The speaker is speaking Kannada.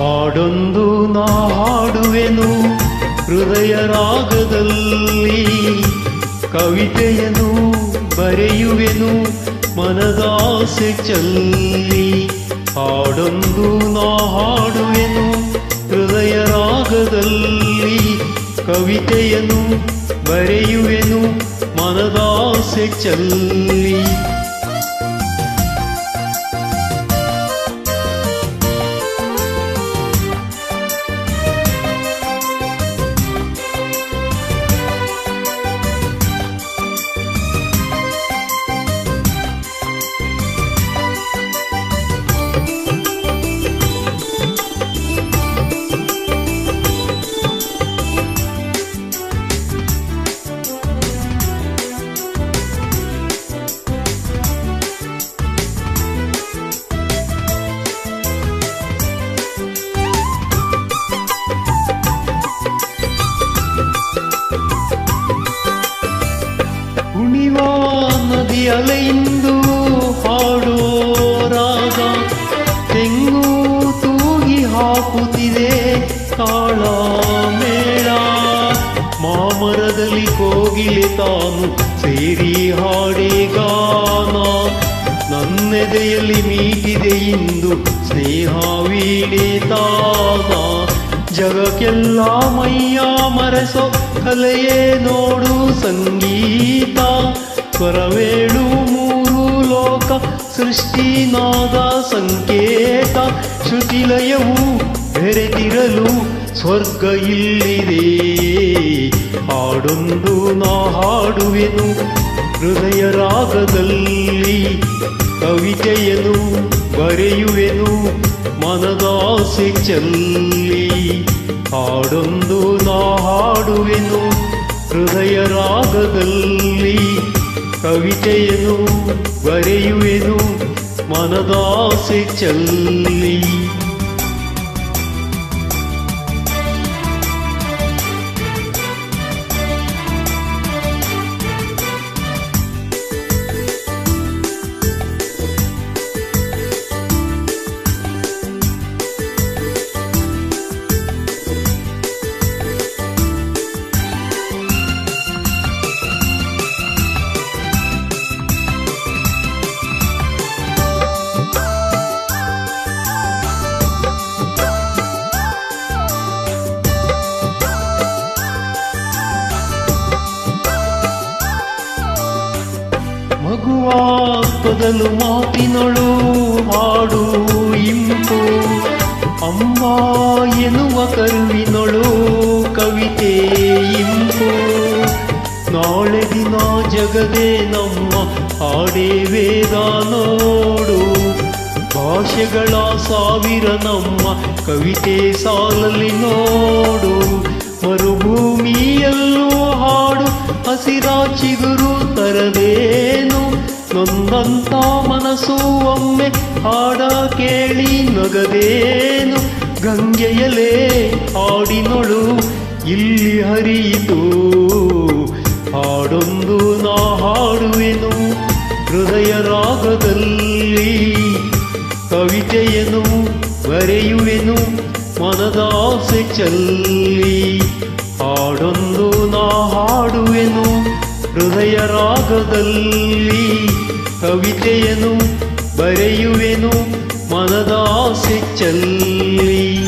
ಹಾಡೊಂದು ನಾ ಹಾಡುವೆನು. ಹೃದಯ ರಾಗದಲ್ಲಿ ಕವಿತೆಯನ್ನು ಬರೆಯುವೆನು. ಮನದಾಸೆ ಚಲ್ಲಿ ಹಾಡೊಂದು ನಾ ಹಾಡುವೆನು. ಹೃದಯ ರಾಗದಲ್ಲಿ ಕವಿತೆಯನ್ನು ಬರೆಯುವೆನು. ಮನದಾಸೆ ಚಲ್ಲಿ ನದಿ ಅಲೆಯಿಂದು ಹಾಡೋ ರಾಗ, ತೆಂಗು ತೂಗಿ ಹಾಕುತ್ತಿದೆ ಕಾಳ ಮೇಳ. ಮಾಮರದಲ್ಲಿ ಕೋಗಿಲೆ ತಾನು ಸೇರಿ ಹಾಡಿ ಗಾನ. ನನ್ನೆದೆಯಲ್ಲಿ ಮೀಟಿದೆ ಇಂದು ಸ್ನೇಹ ವೀಣೆ ತಾನ. ಜಗಕ್ಕೆಲ್ಲ ಮೈಯ ಮರೆಸೋ ಕಲೆಯೇ ನೋಡು ಸಂಗೀತ. ಸ್ವರವೇಳು ಮೂರು ಲೋಕ ಸೃಷ್ಟಿನಾದ ಸಂಕೇತ. ಶ್ರುತಿಲಯವು ಬೆರೆತಿರಲು ಸ್ವರ್ಗ ಇಲ್ಲಿದೆ. ಹಾಡೊಂದು ನಾ ಹಾಡುವೆನು ಹೃದಯ ರಾಗದಲ್ಲಿ. ಕವಿತೆಯನು ಬರೆಯುವೆನು ಮನದಾಸೆ ಚಲ್ಲಿ. ಹಾಡೊಂದು ನಾ ಹಾಡುವೆನು ಹೃದಯ ರಾಗದಲ್ಲಿ. ಕವಿತೆಯನ್ನು ಬರೆಯುವೆನು ಮನದಾಸೆ ಚಲ್ಲಿ. ತೊದಲು ಮಾತಿನಳು ಹಾಡು ಇಂಪು. ಅಮ್ಮ ಎನ್ನುವ ಕರುವಿನೊಳು ಕವಿತೆ ಇಂಪು. ನಾಳೆ ದಿನ ಜಗದೇ ನಮ್ಮ ಹಾಡೇ ವೇದ ನೋಡು. ಭಾಷೆಗಳ ಸಾವಿರ ನಮ್ಮ ಕವಿತೆ ಸಾಲಲ್ಲಿ ನೋಡು. ಮರುಭೂಮಿಯಲ್ಲೂ ಹಾಡು ಹಸಿರಾಚಿಗುರು ತರದೇನು ನೊಂದಂತ ಮನಸ್ಸು ಒಮ್ಮೆ ಹಾಡ ಕೇಳಿ ನಗದೇನು? ಗಂಗೆಯಲೇ ಹಾಡಿನೊಳು ಇಲ್ಲಿ ಹರಿಯಿತು. ಹಾಡೊಂದು ನಾ ಹಾಡುವೆನು, ಹೃದಯ ರಾಗದಲ್ಲಿ. ಕವಿತೆಯನು ಬರೆಯುವೆನು, ಮನದಾಸೆ ಚಲ್ಲಿ. ಹಾಡೊಂದು ಹೃದಯ ರಾಗದಲ್ಲಿ ಕವಿತೆಯನು ಬರೆಯುವೆನು ಮನದಾಸೆ ಚಲ್ಲಿ.